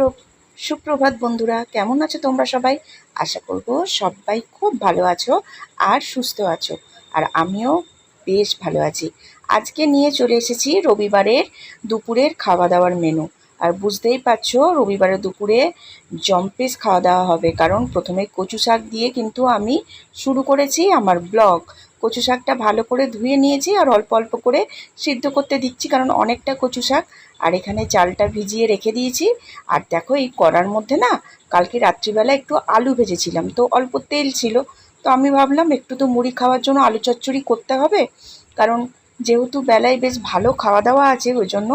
সুপ্র- সুপ্রভাত বন্ধুরা, কেমন আছো তোমরা সবাই? আশা করব সবাই খুব ভালো আছো আর সুস্থ আছো, আর আমিও বেশ ভালো আছি। আজকে নিয়ে চলে এসেছি রবিবারের দুপুরের খাওয়া দাওয়ার মেনু আর বুঝতেই পারছ, রবিবারের দুপুরে জম্পেস খাওয়া দাওয়া হবে। কারণ প্রথমে কচু শাক দিয়ে কিন্তু আমি শুরু করেছি আমার ব্লগ কচু শাকটা ভালো করে ধুয়ে নিয়েছি আর অল্প অল্প করে সিদ্ধ করতে দিচ্ছি, কারণ অনেকটা কচু শাক। আর এখানে চালটা ভিজিয়ে রেখে দিয়েছি। আর দেখো, এই কড়ার মধ্যে না, কালকে রাত্রিবেলা একটু আলু ভেজেছিলাম, তো অল্প তেল ছিল। তো আমি ভাবলাম, একটু তো মুড়ি খাওয়ার জন্য আলু চচ্চড়ি করতে হবে। কারণ যেহেতু বেলায় বেশ ভালো খাওয়া দাওয়া আছে, ওই জন্য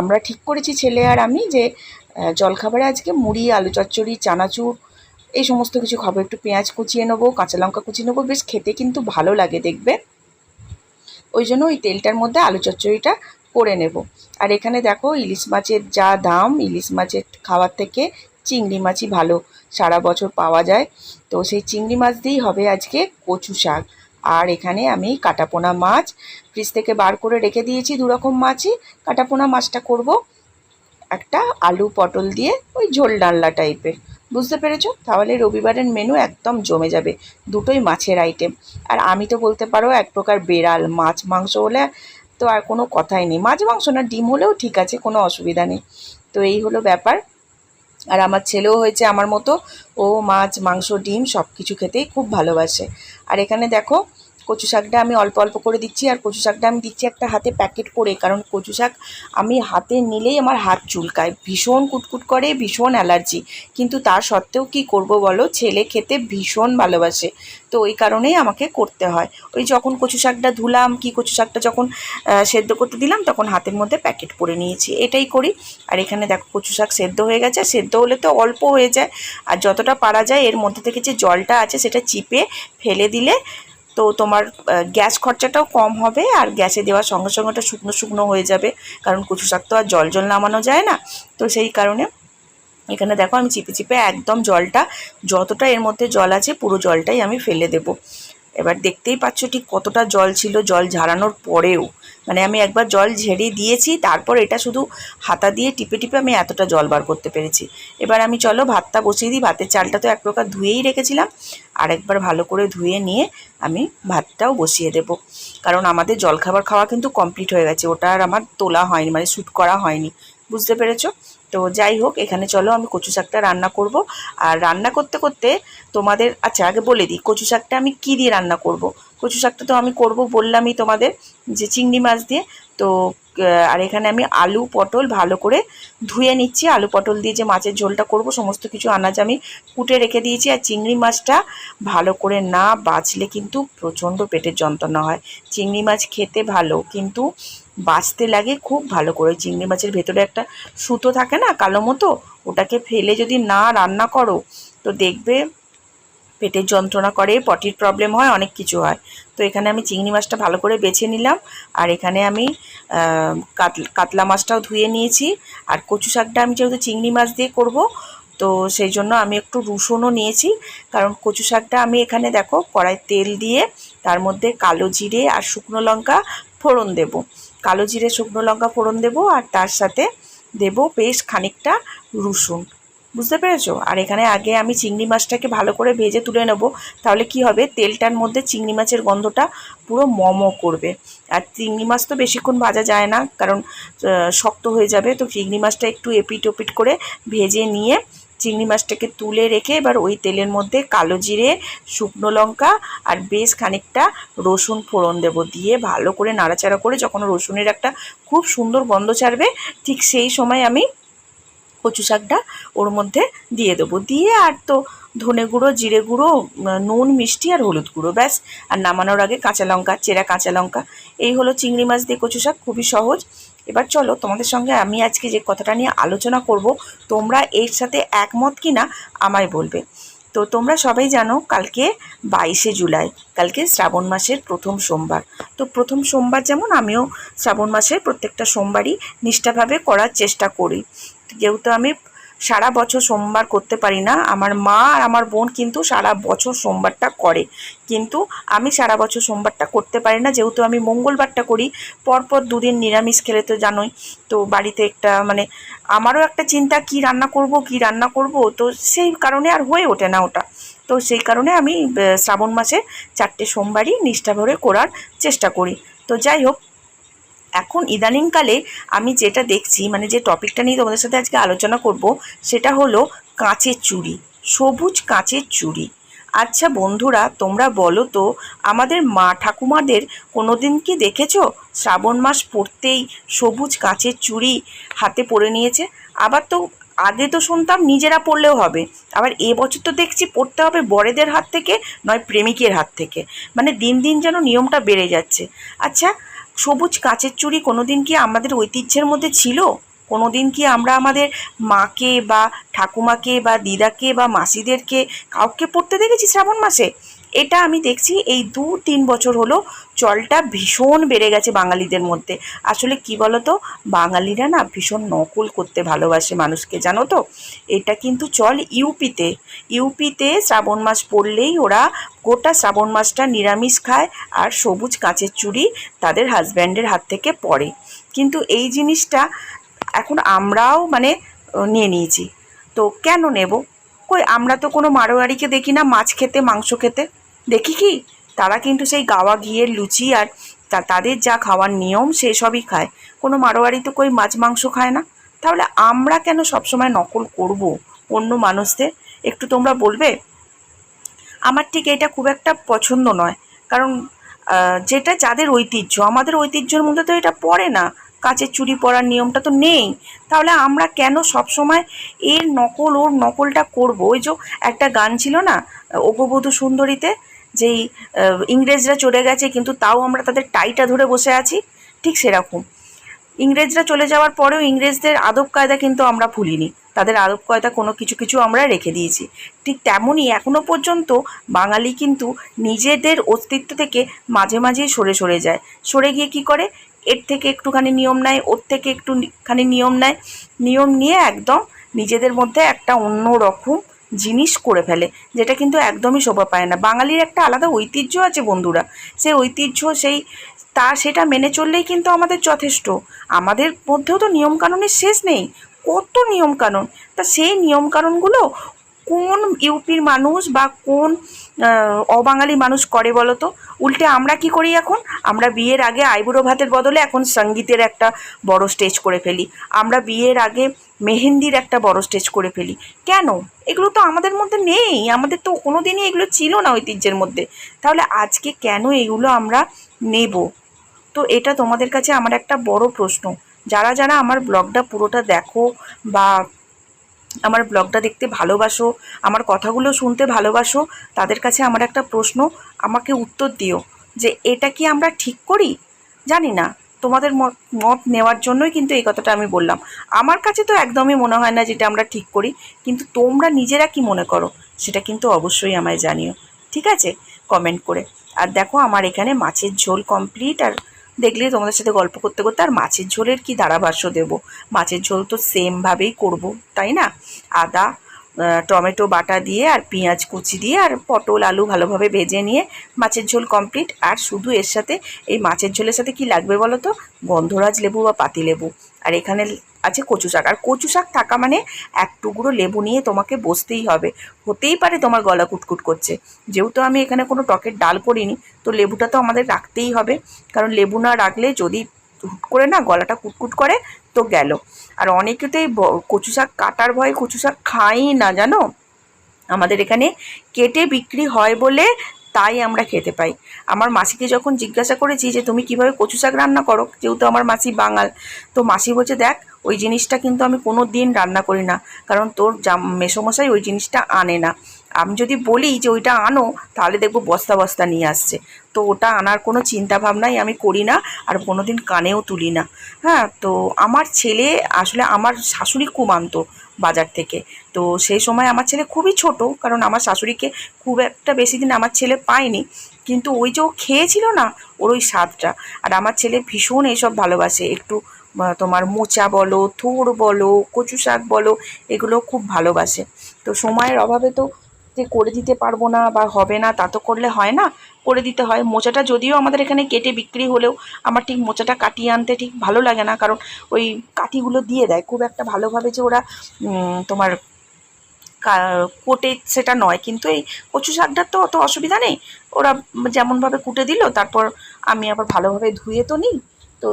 আমরা ঠিক করেছি, ছেলে আর আমি, যে জলখাবারে আজকে মুড়ি, আলু চচ্চড়ি, চানাচুর এই সমস্ত কিছু খাব। একটু পেঁয়াজ কুচিয়ে নেব, কাঁচা লঙ্কা কুচিয়ে নেব। বেশ খেতে কিন্তু ভালো লাগে দেখবে। ওই জন্য ওই তেলটার মধ্যে আলু চচ্চড়িটা করে নেব। আর এখানে দেখো ইলিশ মাছের যা দাম, ইলিশ মাছের খাওয়ার থেকে চিংড়ি মাছই ভালো। সারা বছর পাওয়া যায়। তো সেই চিংড়ি মাছ দিয়েই হবে আজকে কচু শাক। আর এখানে আমি কাটাপোনা মাছ। ফ্রিজ থেকে বার করে রেখে দিয়েছি দু রকম মাছই। কাটাপোনা মাছটা করব। একটা আলু পটল দিয়ে ওই ঝোল ডালনা টাইপের বুঝতে পেরেছ? তাহলে রবিবারের মেনু একদম জমে যাবে। দুটোই মাছের আইটেম আর আমি তো বলতে পারো, এক প্রকার বেড়াল, মাছ, মাংস হলে তো আর কোনো কথাই নেই। মাছ, মাংস না, ডিম হলেও ঠিক আছে, কোনো অসুবিধা নেই। তো এই হলো ব্যাপার। আর আমার ছেলেও হয়েছে আমার মতো। ও মাছ, মাংস, ডিম সব কিছু খেতেই খুব ভালোবাসে। আর এখানে দেখো কচু শাকটা আমি অল্প অল্প করে দিচ্ছি আর কচু শাকটা আমি দিচ্ছি একটা হাতে প্যাকেট করে, কারণ কচু শাক আমি হাতে নিলেই আমার হাত চুলকায়। ভীষণ কুটকুট করে, ভীষণ অ্যালার্জি। কিন্তু তার সত্ত্বেও কি করব বলো? ছেলে খেতে ভীষণ ভালোবাসে। তো ওই কারণেই আমাকে করতে হয়। ওই যখন কচু শাকটা ধুলাম, কি কচু শাকটা যখন সেদ্ধ করতে দিলাম, তখন হাতের মধ্যে প্যাকেট পরে নিয়েছি। এটাই করি। আর এখানে দেখো কচু শাক সেদ্ধ হয়ে গেছে। সেদ্ধ হলে তো অল্প হয়ে যায়। আর যতটা পারা যায়, এর মধ্যে থেকে যে জলটা আছে, সেটা চিপে ফেলে দিলে তো তোমার গ্যাস খরচাটাও কম হবে আর গ্যাসে দেওয়ার সঙ্গে সঙ্গে ওটা শুকনো শুকনো হয়ে যাবে। কারণ কচু শাক তো আর জল জল নামানো যায় না। তো সেই কারণে এখানে দেখো আমি চিপে চিপে একদম জলটা, যতটা এর মধ্যে জল আছে পুরো জলটাই আমি ফেলে দেব। এবার দেখতেই পাচ্ছ ঠিক কতটা জল ছিল, জল ঝাড়ানোর পরেও। মানে আমি একবার জল ঝেড়ে দিয়েছি, তারপর এটা শুধু হাতা দিয়ে টিপে টিপে আমি এতটা জল বার করতে পেরেছি। এবার আমি চলো ভাতটা বসিয়ে দিই, ভাতের চালটা তো এক প্রকার ধুয়েই রেখেছিলাম, আর একবার ভালো করে ধুয়ে নিয়ে আমি ভাতটাও বসিয়ে দেব। কারণ আমাদের জলখাবার খাওয়া কিন্তু কমপ্লিট হয়ে গেছে, ওটা আর আমার তোলা হয়নি মানে শ্যুট করা হয়নি, বুঝতে পেরেছ? তো যাই হোক, এখানে চলো আমি কচু শাকটা রান্না করব। আর রান্না করতে করতে তোমাদের আচ্ছা আগে বলে দিই, কচু শাকটা আমি কী দিয়ে রান্না করব? কচু শাকটা তো আমি করব বললামই তোমাদের, যে চিংড়ি মাছ দিয়ে। তো আর এখানে আমি আলু, পটল ভালো করে ধুয়ে নিচ্ছি। আলু, পটল দিয়ে যে মাছের ঝোলটা করব, সমস্ত কিছু আনাজ আমি কুটে রেখে দিয়েছি। আর চিংড়ি মাছটা ভালো করে না বাছলে কিন্তু প্রচণ্ড পেটের যন্ত্রণা হয়। চিংড়ি মাছ খেতে ভালো, কিন্তু বাছতে লাগে খুব ভালো করে। চিংড়ি মাছের ভেতরে একটা সুতো থাকে না, কালো মতো, ওটাকে ফেলে যদি না রান্না করো, তো দেখবে পেটের যন্ত্রণা করে, পটির প্রবলেম হয়, অনেক কিছু হয়। তো এখানে আমি চিংড়ি মাছটা ভালো করে বেছে নিলাম। আর এখানে আমি কাতলা মাছটাও ধুয়ে নিয়েছি। আর কচু শাকটা আমি যেহেতু চিংড়ি মাছ দিয়ে করব, তো সেই জন্য আমি একটু রসুনও নিয়েছি। কারণ কচু শাকটা আমি এখানে দেখো কড়াই তেল দিয়ে তার মধ্যে কালো জিরে আর শুকনো লঙ্কা ফোড়ন দেব। কালো জিরে, শুকনো লঙ্কা ফোড়ন দেব আর তার সাথে দেব বেশ খানিকটা রসুন। বুঝতে পেরেছ? আর এখানে আগে আমি চিংড়ি মাছটাকে ভালো করে ভেজে তুলে নেব। তাহলে কি হবে? তেলটার মধ্যে চিংড়ি মাছের গন্ধটা পুরো মম করবে। আর চিংড়ি মাছ তো বেশিক্ষণ ভাজা যায় না, কারণ শক্ত হয়ে যাবে। তো চিংড়ি মাছটা একটু এপিট ওপিট করে ভেজে নিয়ে চিংড়ি মাছটাকে তুলে রেখে এবার ওই তেলের মধ্যে কালো জিরে, শুকনো লঙ্কা আর বেশ খানিকটা রসুন ফোড়ন দেব দিয়ে ভালো করে নাড়াচাড়া করে যখন রসুনের একটা খুব সুন্দর গন্ধ ছাড়বে, ঠিক সেই সময় আমি কচু শাকটা ওর মধ্যে দিয়ে দেবো। দিয়ে আর তো ধনে গুঁড়ো, জিরে গুঁড়ো নুন, মিষ্টি আর হলুদ গুঁড়ো, ব্যাস। আর নামানোর আগে কাঁচা লঙ্কা, চেরা কাঁচা লঙ্কা। এই হলো চিংড়ি মাছ দিয়ে কচু শাক, খুবই সহজ। এবার চলো তোমাদের সঙ্গে আমি আজকে যে কথাটা নিয়ে আলোচনা করব, তোমরা এর সাথে একমত কি না আমায় বলবে। তো তোমরা সবাই জানো কালকে বাইশে জুলাই, কালকে শ্রাবণ মাসের প্রথম সোমবার। তো প্রথম সোমবার যেমন আমিও শ্রাবণ মাসের প্রত্যেকটা সোমবারই নিষ্ঠাভাবে করার চেষ্টা করি। যেহেতু আমি সারা বছর সোমবার করতে পারি না, আমার মা আর আমার বোন কিন্তু সারা বছর সোমবারটা করে। কিন্তু আমি সারা বছর সোমবারটা করতে পারি না, যেহেতু আমি মঙ্গলবারটা করি, পরপর দুদিন নিরামিষ খেলে তো জানোই, তো বাড়িতে একটা মানে আমারও একটা চিন্তা, কি রান্না করব, কি রান্না করব, তো সেই কারণে আর হয়ে ওঠে না ওটা। তো সেই কারণে আমি শ্রাবণ মাসে চারটে সোমবারই নিষ্ঠা ভরে করার চেষ্টা করি। তো যাই হোক এখন ইদানিংকালে আমি যেটা দেখছি মানে যে টপিকটা নিয়ে তোমাদের সাথে আজকে আলোচনা করব, সেটা হলো কাঁচের চুড়ি, সবুজ কাঁচের চুড়ি। আচ্ছা বন্ধুরা, তোমরা বলো তো, আমাদের মা ঠাকুমাদের কোনো দিন কি দেখেছ? শ্রাবণ মাস পড়তেই সবুজ কাঁচের চুড়ি হাতে পরে নিয়েছে। আবার তো আগে তো শুনতাম নিজেরা পড়লেও হবে। আবার এবছর তো দেখছি পড়তে হবে বড়েদের হাত থেকে, নয় প্রেমিকের হাত থেকে। মানে দিন দিন যেন নিয়মটা বেড়ে যাচ্ছে। আচ্ছা সবুজ কাচের চুড়ি কোনোদিন কি আমাদের ঐতিহ্যের মধ্যে ছিল? কোনোদিন কি আমরা আমাদের মাকে বা ঠাকুমাকে বা দিদাকে বা মাসিদেরকে কাউকে পড়তে দেখেছি শ্রাবণ মাসে? এটা আমি দেখছি এই দু তিন বছর হলো চলটা ভীষণ বেড়ে গেছে বাঙালিদের মধ্যে। আসলে কি বলতো? বাঙালিরা না ভীষণ নকল করতে ভালোবাসে মানুষকে, জানো তো? এটা কিন্তু চল ইউপিতে। ইউপিতে শ্রাবণ মাস পড়লেই ওরা গোটা শ্রাবণ মাসটা নিরামিষ খায় আর সবুজ কাঁচের চুড়ি তাদের হাজব্যান্ডের হাত থেকে পড়ে। কিন্তু এই জিনিসটা এখন আমরাও মানে নিয়ে নিয়েছি। তো কেন নেব? কই, আমরা তো কোনো মারোয়ারিকে দেখি না, মাছ খেতে, মাংস খেতে। দেখি কি? তারা কিন্তু সেই গাওয়া ঘিয়ের লুচি আর তা- তাদের যা খাওয়ার নিয়ম সেসবই খায়। কোনো মারোয়ারি তো কই মাছ মাংস খায় না। তাহলে আমরা কেন সবসময় নকল করব অন্য মানুষদের? একটু তোমরা বলবে? আমার ঠিক এটা খুব একটা পছন্দ নয়। কারণ যেটা যাদের ঐতিহ্য, আমাদের ঐতিহ্যের মধ্যে তো এটা পড়ে না। কাচের চুড়ি পরার নিয়মটা তো নেই। তাহলে আমরা কেন সবসময় এর নকল, ওর নকলটা করব? ওই যে একটা গান ছিল না অপবধূ সুন্দরীতে? যেই ইংরেজরা চলে গেছে, কিন্তু তাও আমরা তাদের টাইটা ধরে বসে আছি, ঠিক সেরকম। ইংরেজরা চলে যাওয়ার পরেও ইংরেজদের আদব কায়দা কিন্তু আমরা ভুলিনি। তাদের আদব কায়দা কোনো কিছু কিছু আমরা রেখে দিয়েছি। ঠিক তেমনই এখনও পর্যন্ত বাঙালি কিন্তু নিজেদের অস্তিত্ব থেকে মাঝে মাঝেই সরে সরে যায়। সরে গিয়ে কি করে? এর থেকে একটুখানি নিয়ম নেয়, ওর থেকে একটুখানি নিয়ম নেয়। নিয়ম নিয়ে একদম নিজেদের মধ্যে একটা অন্য রকম জিনিস করে ফেলে, যেটা কিন্তু একদমই শোভা পায় না। বাঙালির একটা আলাদা ঐতিহ্য আছে বন্ধুরা। সেই ঐতিহ্য, সেই তা, সেটা মেনে চললেই কিন্তু আমাদের যথেষ্ট। আমাদের মধ্যেও তো নিয়মকানুনের শেষ নেই। কত নিয়মকানুন? তা সেই নিয়মকানুনগুলো কোন ইউপির মানুষ বা কোন অবাঙালি মানুষ করে বলো তো? উল্টে আমরা কি করি এখন? আমরা বিয়ের আগে আইবুড়ো ভাতের বদলে এখন সঙ্গীতের একটা বড় স্টেজ করে ফেলি। আমরা বিয়ের আগে মেহেন্দির একটা বড় স্টেজ করে ফেলি। কেন? এগুলো তো আমাদের মধ্যে নেই। আমাদের তো কোনো দিনই এগুলো ছিল না ঐতিহ্যের মধ্যে। তাহলে আজকে কেন এগুলো আমরা নেব? তো এটা তোমাদের কাছে আমার একটা বড় প্রশ্ন। যারা যারা আমার ব্লগটা পুরোটা দেখো বা আমার ব্লগটা দেখতে ভালোবাসো, আমার কথাগুলো শুনতে ভালোবাসো, তাদের কাছে আমার একটা প্রশ্ন, আমাকে উত্তর দিও যে এটা কি আমরা ঠিক করি? জানি না। তোমাদের মত নেওয়ার জন্যই কিন্তু এই কথাটা আমি বললাম। আমার কাছে তো একদমই মনে হয় না যেটা আমরা ঠিক করি, কিন্তু তোমরা নিজেরা কি মনে করো সেটা কিন্তু অবশ্যই আমায় জানিও, ঠিক আছে? কমেন্ট করে। আর দেখো আমার এখানে মাছের ঝোল কমপ্লিট আর দেখলে তোমাদের সাথে গল্প করতে করতে আর মাছের ঝোলের কি ধারাভাষ্য দেবো? মাছের ঝোল তো সেমভাবেই করব, তাই না? আদা টমেটো বাটা দিয়ে আর পেঁয়াজ কুচি দিয়ে আর পটল আলু ভালোভাবে ভেজে নিয়ে মাছের ঝোল কমপ্লিট আর শুধু এর সাথে, এই মাছের ঝোলের সাথে কি লাগবে বলো তো? গন্ধরাজ লেবু বা পাতি লেবু। আর এখানে আছে কচু শাক। আর কচু শাক থাকা মানে এক টুকরো লেবু নিয়ে তোমাকে বসতেই হবে। হতেই পারে তোমার গলা কুটকুট করছে। যেহেতু আমি এখানে কোনো টকের ডাল করিনি, তো লেবুটা তো আমাদের রাখতেই হবে। কারণ লেবু না রাখলে যদি হুট করে না, গলাটা কুটকুট করে, তো গেল। আর অনেকেতেই কচু শাক কাটার ভয়ে কচু শাক খাই না, জানো? আমাদের এখানে কেটে বিক্রি হয় বলে তাই আমরা খেতে পাই। আমার মাসিকে যখন জিজ্ঞাসা করেছি যে, তুমি কীভাবে কচু শাক রান্না করো? যেহেতু আমার মাসি বাঙাল, তো মাসি বলছে, দেখ, ওই জিনিসটা কিন্তু আমি কোনো দিন রান্না করি না, কারণ তোর জাম, মেসোমশাই ওই জিনিসটা আনে না। আমি যদি বলি যে, ওইটা আনো, তাহলে দেখব বস্তা বস্তা নিয়ে আসছে। তো ওটা আনার কোনো চিন্তা ভাবনাই আমি করি না, আর কোনো দিন কানেও তুলি না। হ্যাঁ তো আমার ছেলে আসলে, আমার শাশুড়ি আনতো বাজার থেকে। তো সেই সময় আমার ছেলে খুবই ছোট, কারণ আমার শাশুড়িকে খুব একটা বেশি দিন আমার ছেলে পায়নি। কিন্তু ওই যে ও খেয়েছিল না, ওর ওই স্বাদটা। আর আমার ছেলে ভীষণ এইসব ভালোবাসে। একটু তোমার মোচা বলো থোড় বলো, কচু শাক বলো, এগুলো খুব ভালোবাসে। তো সময়ের অভাবে তো যে করে দিতে পারব না বা হবে না, তা তো করলে হয় না। করে দিতে হয়। মোচাটা যদিও আমাদের এখানে কেটে বিক্রি হলেও আমার ঠিক মোচাটা কাটিয়ে আনতে ঠিক ভালো লাগে না, কারণ ওই কাঠিগুলো দিয়ে দেয়। খুব একটা ভালোভাবে যে ওরা তোমার কোটে সেটা নয়। কিন্তু এই কচু শাকটার তো অত অসুবিধা নেই। ওরা যেমনভাবে কুটে দিল, তারপর আমি আবার ভালোভাবে ধুয়ে তো নিই। তো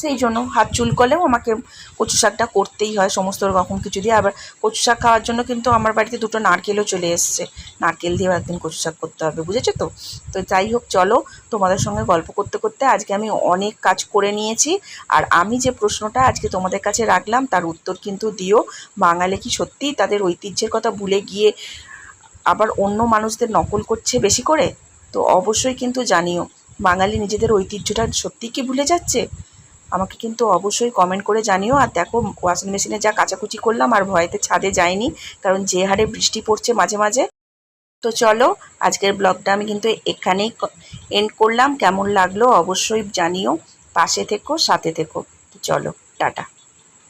সেই জন্য হাত চুল চুলকলেও আমাকে কচু শাকটা করতেই হয় সমস্ত রকম কিছু দিয়ে। আবার কচু শাক খাওয়ার জন্য কিন্তু আমার বাড়িতে দুটো নারকেলও চলে এসছে। নারকেল দিয়েও একদিন কচু শাক করতে হবে, বুঝেছ তো? তো যাই হোক, চলো তোমাদের সঙ্গে গল্প করতে করতে আজকে আমি অনেক কাজ করে নিয়েছি। আর আমি যে প্রশ্নটা আজকে তোমাদের কাছে রাখলাম, তার উত্তর কিন্তু দিও। বাঙালি কি সত্যিই তাদের ঐতিহ্যের কথা ভুলে গিয়ে আবার অন্য মানুষদের নকল করছে বেশি করে? তো অবশ্যই কিন্তু জানিও, বাঙালি নিজেদের ঐতিহ্যটা সত্যিই কি ভুলে যাচ্ছে? আমাকে কিন্তু অবশ্যই কমেন্ট করে জানিও। আর দেখো ওয়াশিং মেশিনে যা কাচাকুচি করলাম, আর ভয়েতে ছাদে যাইনি, কারণ যে হারে বৃষ্টি পড়ছে মাঝে মাঝে। তো চলো, আজকের ব্লগটা আমি কিন্তু এখানেই এন্ড করলাম। কেমন লাগল অবশ্যই জানিও। পাশে থেকো, সাথে থেকো। তো চলো, টাটা।